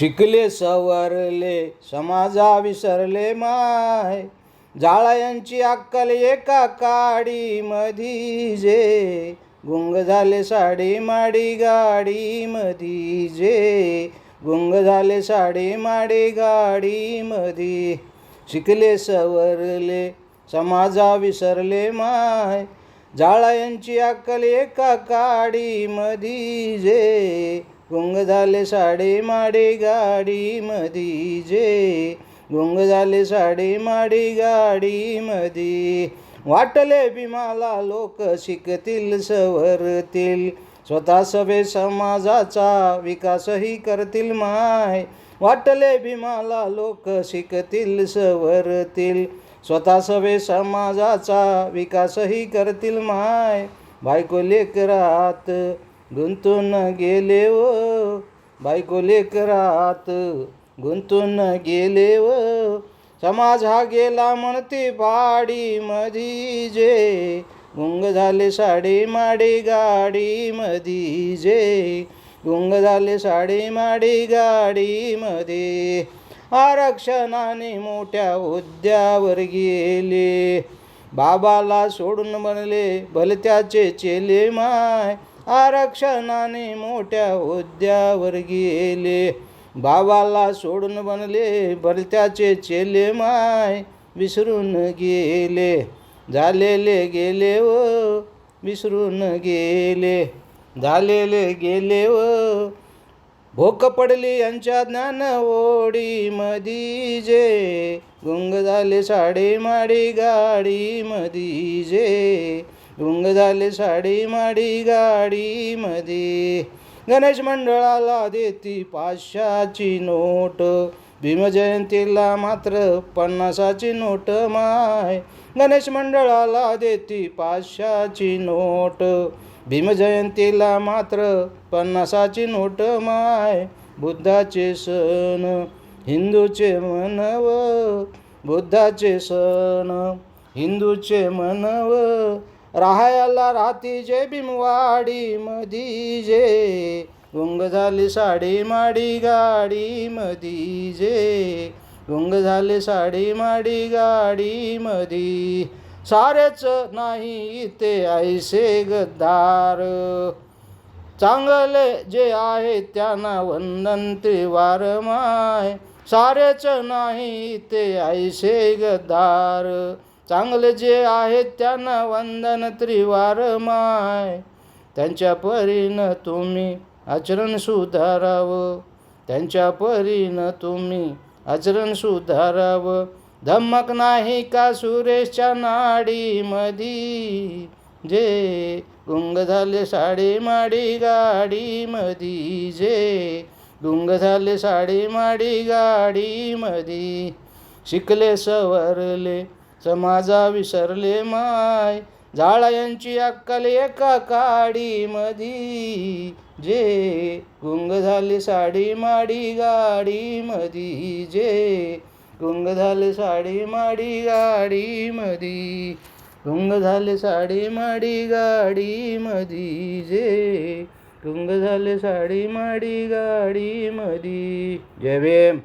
शिकले सवरले समाजा विसरले माय. जाळ्यांची अक्कल एका काडी मधी जे गुंग झाले साडी माडी गाडी मधी जे गुंग झाले साडी माडी गाडी मधी शिकले सवरले समाजा विसरले माय. जाळ्यांची अक्कल एका काडी मधी जे गुंग झाले साडे माडी गाडी मधी जे. गुंग झाले साडे माडी गाडी मधी. वाटले भीमाला लोक शिकतील सवरतील. स्वतः सभे समाजाचा विकासही करतील माय. वाटले भीमाला लोक शिकतील सवरतील. स्वतः सभे समाजाचा विकासही करतील माय. बायको लेकरात गुंतून गेले व बायको लेकरात गुंतून गेले व समाज हा गेला म्हणते पाडी मधी जे. गुंग झाले साडे माडी गाडी मधी जे. गुंग झाले साडे माडी गाडी मध्ये आरक्षणाने मोठ्या हुद्द्यावर गेले. बाबाला सोडून बनले भलत्याचे चेले माय. आरक्षणाने मोठ्या हुद्द्यावर गेले. बाबाला सोडून बनले भलत्याचे चेले माय विसरून गेले. झालेले गेले व विसरून गेले. झालेले गेले व भोक पडली यांच्या ज्ञान ओढी मधी जे गुंग झाले साडी माडी गाडी मधी जे ढुंग झाले साडी माडी गाडी मध्ये गणेश मंडळाला देती पाचशाची नोट. भीमजयंतीला मात्र पन्नासाची नोट माय. गणेश मंडळाला देती पाचशाची नोट. भीमजयंतीला मात्र पन्नासाची नोट माय. बुद्धाचे सण हिंदूचे मनव. बुद्धाचे सण हिंदूचे मनव. राहायला राहती जे भीमवाडी मधी जे गुंग झाली साडी माडी गाडी मधी जे गुंग झाली साडी माडी गाडी मधी सारेच नाही ते ऐसे गद्दार. चांगले जे आहे त्यांना वंदन त्रिवार माय. सारेच नाही ते ऐसे गद्दार. चांगले जे आहेत त्यांना वंदन त्रिवार माय त्यांच्या परीनं तुम्ही आचरण सुधारावं. त्यांच्या परीनं तुम्ही आचरण सुधारावं. धमक नाही का सुरेशच्या नाडीमधी? जे गुंग झाले साडी माडी गाडी मधी जे गुंग झाले साडी माडी गाडी मधी शिकले सवरले समाजा विसरले माय. जाळ्यांची अक्कल एका काडी मधी जे गुंग झाले साडी माडी गाडी मधी जे गुंग झाले साडी माडी गाडी मधी गुंग झाले साडी माडी गाडी मधी जे गुंग झाले साडी माडी गाडी मधी जय भीम.